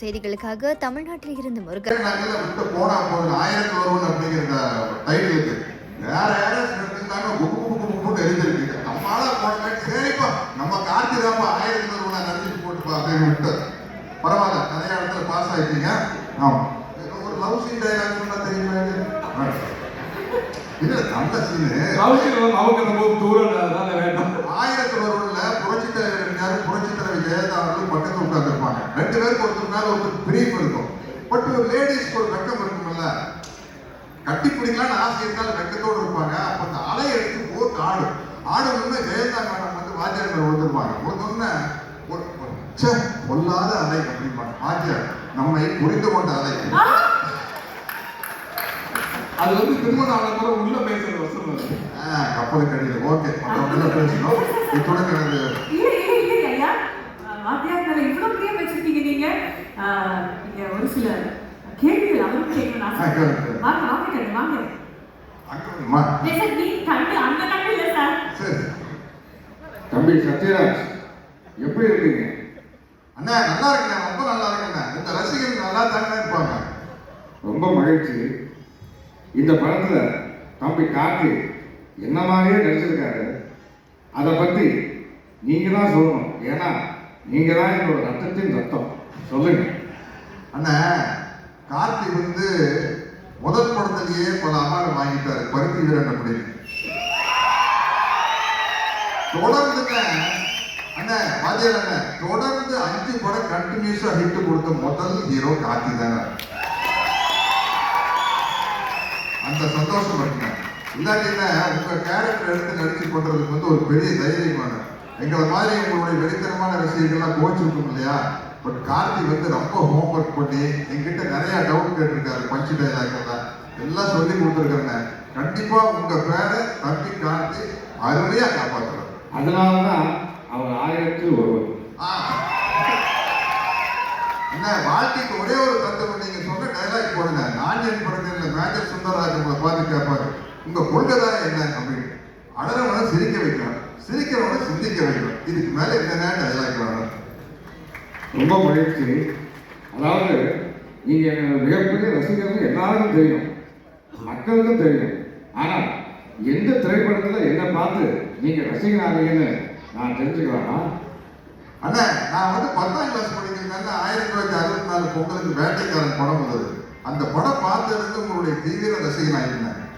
செய்திகளுக்காக தமிழ்நாட்டில் இருந்து முருகன். பரவாயில்ல நிறைய இடத்துல பாஸ் ஆயிட்டீங்க. ஆமா. ஒரு லவ் சீன் டைலாக் தெரியுமா இது? இல்ல நல்ல சீனு அவசியம் நமக்கு அந்த போது தூரம் வேண்டாம் ஆயிரத்தி இருந்தாரு புரட்சி தலைவர் ஜெயலலிதா அவர்கள் பக்கத்துல உட்கார்ந்துருப்பாங்க. ரெண்டு பேருக்கு ஒருத்தர் மேல ஒருத்தர் பிரிவு இருக்கும். பட் ஒரு லேடிஸ்க்கு ஒரு வெக்கம் இருக்கும்ல. கட்டி பிடிக்கலாம்னு ஆசை இருந்தாலும் வெக்கத்தோடு இருப்பாங்க. அப்ப அந்த அலையை எடுத்து போட்டு ஆடும். ஆடணும்னு ஜெயலலிதா மேடம் வந்து வாத்தியார் விழுந்துருப்பாங்க விழுந்தோடனே ஒரு ச்சே பொல்லாத அலை அப்படிம்பாங்க. வாத்தியார் நம்மை புரிந்து கொண்ட அலை. அது வந்து திருமணம் ஆன கூட உள்ள பேசுற வசனம் கப்பலுக்கு அடியில். ஓகே. மற்றவங்க பேசணும். இத்துடன் எனது இல்ல இல்ல இல்ல ஐயா அஹ் வாத்தியார் மேல இவ்வளவு பிரியம் வச்சிருக்கீங்க நீங்க அஹ் இங்க ஒரு சில கேள்விகள் அவரும் கேட்கணும். வாங்க வாங்க கண்ணு வாங்க. சார் நீ கண்ணு அந்த கண்ணு இல்ல சார். தம்பி சத்யராஜ் எப்படி இருக்கீங்க? அண்ணா நல்லா இருக்குண்ணே ரொம்ப நல்லா இருக்குண்ணே. இந்த ரசிகர்கள் நல்லா தானே இருப்பாங்க. ரொம்ப மகிழ்ச்சி. இந்த படத்துல தம்பி கார்த்தி என்ன மாதிரியே நடிச்சிருக்காரு அதை பத்தி நீங்க தான் சொல்லணும். ஏன்னா நீங்க தான் என்னோட ரத்தத்தின் ரத்தம். சொல்லுங்க. அண்ணன் கார்த்தி வந்து முதல் படத்திலேயே பல அவார்டு வாங்கிட்டாரு. பருத்தி வீரன் அப்படின்னு தொடர்ந்துங்க. அண்ணன் வாத்தியார் அண்ணன் தொடர்ந்து அஞ்சு படம் கண்டினியூஸா ஹிட் கொடுத்த முதல் ஹீரோ கார்த்தி தானே. அந்த சந்தோஷம் இருக்குங்க என்ன உங்க கேரக்டர் எடுத்து நடிச்சு பண்றதுக்கு வந்து ஒரு பெரிய தைரியமான எங்களை மாதிரி உங்களுடைய வெளித்தனமான ரசிகர்கள்லாம் கோச்சிருக்கும் இல்லையா? பட் கார்த்தி வந்து ரொம்ப ஹோம்ஒர்க் பண்ணி என்கிட்ட நிறைய டவுட் கேட்டிருக்காரு பஞ்சு டைலாக் எல்லாம். சொல்லி கொடுத்துருக்காங்க கண்டிப்பா உங்க பேரை தம்பி கார்த்தி அருமையா காப்பாற்றுறாரு அதனால தான் அவர் ஆயிரத்தில் ஒருவர். என்ன வாழ்க்கைக்கு ஒரே ஒரு தத்துவம் நீங்க சொன்ன டைலாக் போடுங்க. நாஞ்சியன் படத்தில் மேஜர் சுந்தரராஜ் உங்களை பார்த்து கேட்பாரு. உங்க கொள்கை தான் என்ன அப்படின்னு. அழறவனை சிரிக்க வைக்கணும். சிரிக்கிறவனை சிந்திக்க வைக்கணும். இதுக்கு மேல என்னென்ன டைலாக் வேணும் ரொம்ப மகிழ்ச்சி அதாவது நீங்கள் என்னோட மிகப்பெரிய ரசிகர்கள் எல்லாருக்கும் தெரியும். மக்களுக்கும் தெரியும். ஆனால் எந்த திரைப்படத்தில் என்னை பார்த்து நீங்கள் ரசிகனானீங்கன்னு நான் தெரிஞ்சுக்கலாமா? அண்ணா நான் வந்து பத்தாம் கிளாஸ் படிக்கிறதுனால ஆயிரத்தி தொள்ளாயிரத்தி அறுபத்தி நாலு பொங்கலுக்கு வேட்டைக்காரன் படம் வந்தது. அந்த படம் பார்த்ததுக்கு உங்களுடைய தீவிர ரசிகன் இருந்தேன்